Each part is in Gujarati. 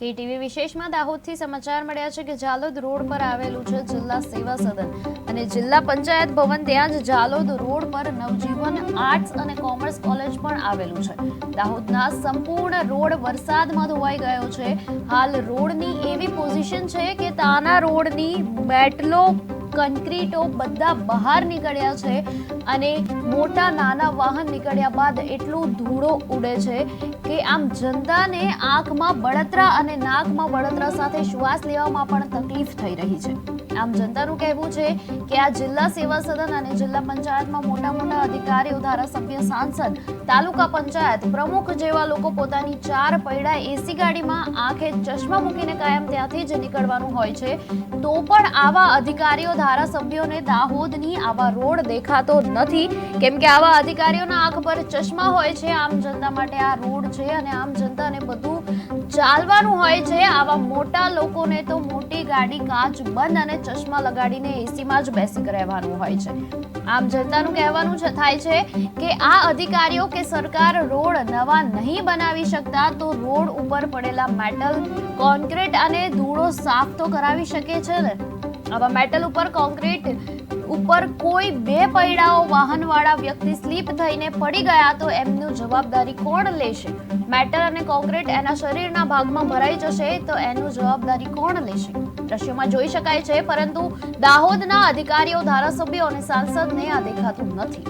કે ટીવી વિશેષમાં દાહોદથી સમાચાર મળ્યા છે કે જાલોદ રોડ પર આવેલું છે જિલ્લા સેવા સદન. અને જિલ્લા પંચાયત ભવન ત્યાં જ જાલોદ રોડ પર નવજીવન આર્ટ્સ અને કોમર્સ કોલેજ પણ આવેલું છે. દાહોદના સંપૂર્ણ રોડ વરસાદમાં ધોવાઈ ગયો છે. હાલ રોડની એવી પોઝિશન છે કે તાના રોડની મેટલો કન્ક્રીટો બધા બહાર નીકળ્યા છે અને મોટા નાના વાહન નીકળ્યા બાદ એટલું ધૂળો ઉડે છે કે આમ જનતાને આંખમાં બળતરા અને નાકમાં બળતરા સાથે શ્વાસ લેવામાં પણ તકલીફ થઈ રહી છે. આમ જનતાનું કહેવું છે કે આ જિલ્લા સેવા સદન અને જિલ્લા પંચાયતમાં મોટા મોટા અધિકારીઓ, ધારાસભ્ય, સાંસદ, તાલુકા પંચાયત પ્રમુખ જેવા લોકો પોતાની ચાર પૈડા એસી ગાડીમાં આંખે ચશ્મા મૂકીને કાયમ ત્યાંથી જ નીકળવાનું હોય છે. તો પણ આવા અધિકારીઓ ધારાસભ્યોને દાહોદની આવા રોડ દેખાતો નથી. કેમ કે આવા અધિકારીઓના આંખ પર ચશ્મા હોય છે. આમ જનતા માટે આ રોડ છે અને આમ જનતાને બધું ચાલવાનું હોય છે. આવા મોટા લોકોને તો મોટી ગાડી કાચ બંધ અને ચશ્મા લગાડીને એસીમાં જ બેસી રહેવાનું હોય છે. આમ જનતાનું કહેવાનું છે થાય છે કે આ અધિકારીઓ કે સરકાર રોડ નવા નહીં બનાવી શકતા તો રોડ ઉપર પડેલા મેટલ, કોન્ક્રીટ અને ધૂળો સાફ તો કરાવી શકે છે ને? આવા મેટલ ઉપર કોન્ક્રીટ ઉપર કોઈ બે પૈડાઓ વાહનવાળા વ્યક્તિ સ્લીપ થઈને પડી ગયા તો એમનું જવાબદારી કોણ લેશે? મેટલ અને કોન્ક્રીટ એના શરીરના ભાગમાં ભરાઈ જશે તો એનું જવાબદારી કોણ લેશે? દ્રશ્યમાં જોઈ શકાય છે, પરંતુ દાહોદના અધિકારીઓ, ધારાસભ્યો અને સાંસદને આ દેખાતું નથી.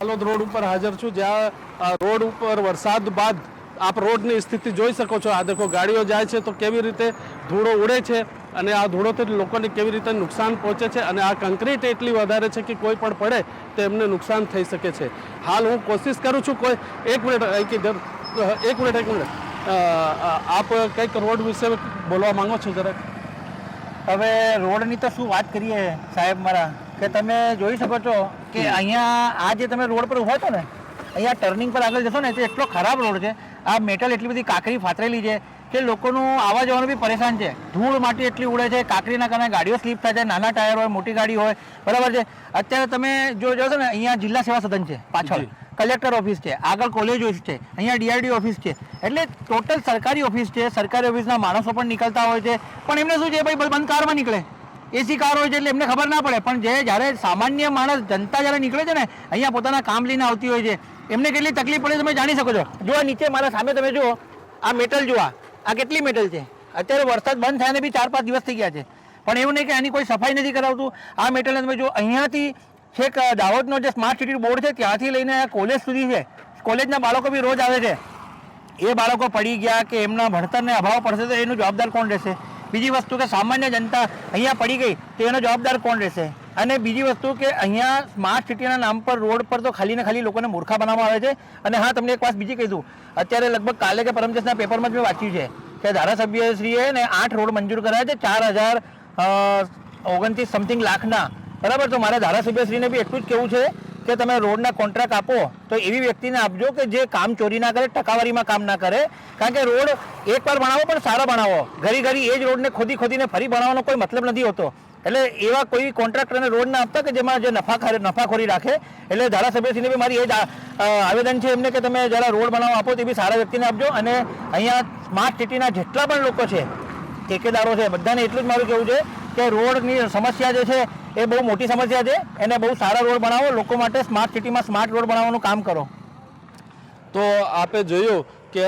જાલોદ રોડ ઉપર હાજર છું. જ્યાં રોડ ઉપર વરસાદ બાદ આપ રોડની સ્થિતિ જોઈ શકો છો. આ દેખો ગાડીઓ જાય છે તો કેવી રીતે ધૂળો ઉડે છે અને આ ધૂળોથી લોકોને કેવી રીતે નુકસાન પહોંચે છે અને આ કંક્રીટ એટલી વધારે છે કે કોઈ પણ પડે તો એમને નુકસાન થઈ શકે છે. હાલ હું કોશિશ કરું છું કોઈ એક મિનિટ એક એક મિનિટ એક મિનિટ. આપ કંઈક રોડ વિશે બોલવા માંગો છો જરાક? હવે રોડની તો શું વાત કરીએ સાહેબ મારા કે તમે જોઈ શકો છો કે અહીંયા આ જે તમે રોડ પર ઊભા છો ને અહીંયા ટર્નિંગ પર આગળ જશો ને તો એટલો ખરાબ રોડ છે. આ મેટલ એટલી બધી કાકરી ફાતરેલી છે કે લોકોનું આવવા જવાનું બી પરેશાન છે. ધૂળ માટી એટલી ઉડે છે કાકરીના કારણે ગાડીઓ સ્લીપ થાય છે નાના ટાયર હોય મોટી ગાડી હોય બરાબર છે? અત્યારે તમે જો જોશો ને અહીંયા જિલ્લા સેવા સદન છે પાછળ. કલેક્ટર ઓફિસ છે આગળ કોલેજ ઓફિસ છે અહીંયા ડીઆરડી ઓફિસ છે. એટલે ટોટલ સરકારી ઓફિસ છે સરકારી ઓફિસના માણસો પણ નીકળતા હોય છે. પણ એમને શું છે ભાઈ બંધ કારમાં નીકળે. એસી કાર હોય છે એટલે એમને ખબર ના પડે. પણ જે જ્યારે સામાન્ય માણસ જનતા જ્યારે નીકળે છે ને અહીંયા પોતાના કામ લઈને આવતી હોય છે એમને કેટલી તકલીફ પડે તમે જાણી શકો છો. જો આ નીચે મારા સામે તમે જુઓ, આ મેટલ જુઓ, આ. કેટલી મેટલ છે? અત્યારે વરસાદ બંધ થયાને બી ચાર પાંચ દિવસ થઈ ગયા છે. પણ એવું નહીં કે આની કોઈ સફાઈ નથી કરાવતું. આ મેટલને તમે જો અહીંયાથી છેક દાહોદનો જે સ્માર્ટ સિટી બોર્ડ છે, ત્યાંથી લઈને કોલેજ સુધી છે. કોલેજના બાળકો બી રોજ આવે છે. એ બાળકો પડી ગયા કે એમના ભણતરને અભાવ પડશે તો એનું જવાબદાર કોણ રહેશે? બીજી વસ્તુ કે સામાન્ય જનતા અહીંયા પડી ગઈ તો એનો જવાબદાર કોણ રહેશે? અને બીજી વસ્તુ કે અહીંયા સ્માર્ટ સિટીના નામ પર રોડ પર તો ખાલી ને ખાલી લોકોને મૂર્ખા બનાવવામાં આવે છે. અને હા, તમને એક વાત બીજી કહી દઉં. અત્યારે લગભગ કાલે કે પરમ પેપરમાં જ મેં વાંચ્યું છે કે ધારાસભ્યશ્રીએ ને આઠ રોડ મંજૂર કરાયા છે. ચાર હજાર ઓગણત્રીસ સમથિંગ લાખના. બરાબર? તો મારા ધારાસભ્યશ્રીને બી એટલું જ કહેવું છે કે તમે રોડના કોન્ટ્રાક્ટ આપો, તો એવી વ્યક્તિને આપજો કે જે કામ ચોરી ના કરે, ટકાવારીમાં કામ ના કરે. કારણ કે રોડ એકવાર બનાવો પણ સારા બનાવો. ઘડી ઘરી એ જ રોડને ખોદી ખોદીને ફરી બનાવવાનો કોઈ મતલબ નથી હોતો. એટલે એવા કોઈ કોન્ટ્રાક્ટરને રોડ ના આપતા કે જેમાં જે નફા નફાખોરી રાખે. એટલે ધારાસભ્યશ્રીને બી મારી એ જ આવેદન છે એમને કે તમે જરા રોડ બનાવવા આપો તે બી સારા વ્યક્તિને આપજો. અને અહીંયા સ્માર્ટ સિટીના જેટલા પણ લોકો છે, ઠેકેદારો છે, બધાને એટલું જ મારું કહેવું છે કે રોડની સમસ્યા જે છે એ બહુ મોટી સમસ્યા છે. એને બહુ સારા રોડ બનાવો લોકો માટે સ્માર્ટ સિટીમાં સ્માર્ટ રોડ બનાવવાનું કામ કરો. તો આપે જોયું કે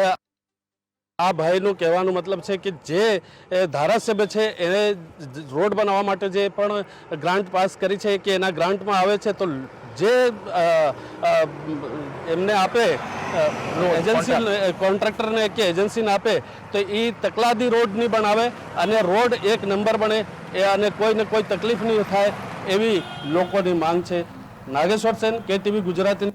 આ ભાઈનું કહેવાનું મતલબ છે કે જે ધારાસભ્ય છે એને રોડ બનાવવા માટે જે પણ ગ્રાન્ટ પાસ કરી છે કે એના ગ્રાન્ટમાં આવે છે તો જે એમને આપે એજન્સી કોન્ટ્રાક્ટરને કે એજન્સીને આપે તો એ તકલાદી રોડ નહીં બનાવે અને રોડ એક નંબર બને. એ અને કોઈને કોઈ તકલીફ નહીં થાય એવી લોકોની માંગ છે. નાગેશ્વર સેન કે ટીવી ગુજરાતી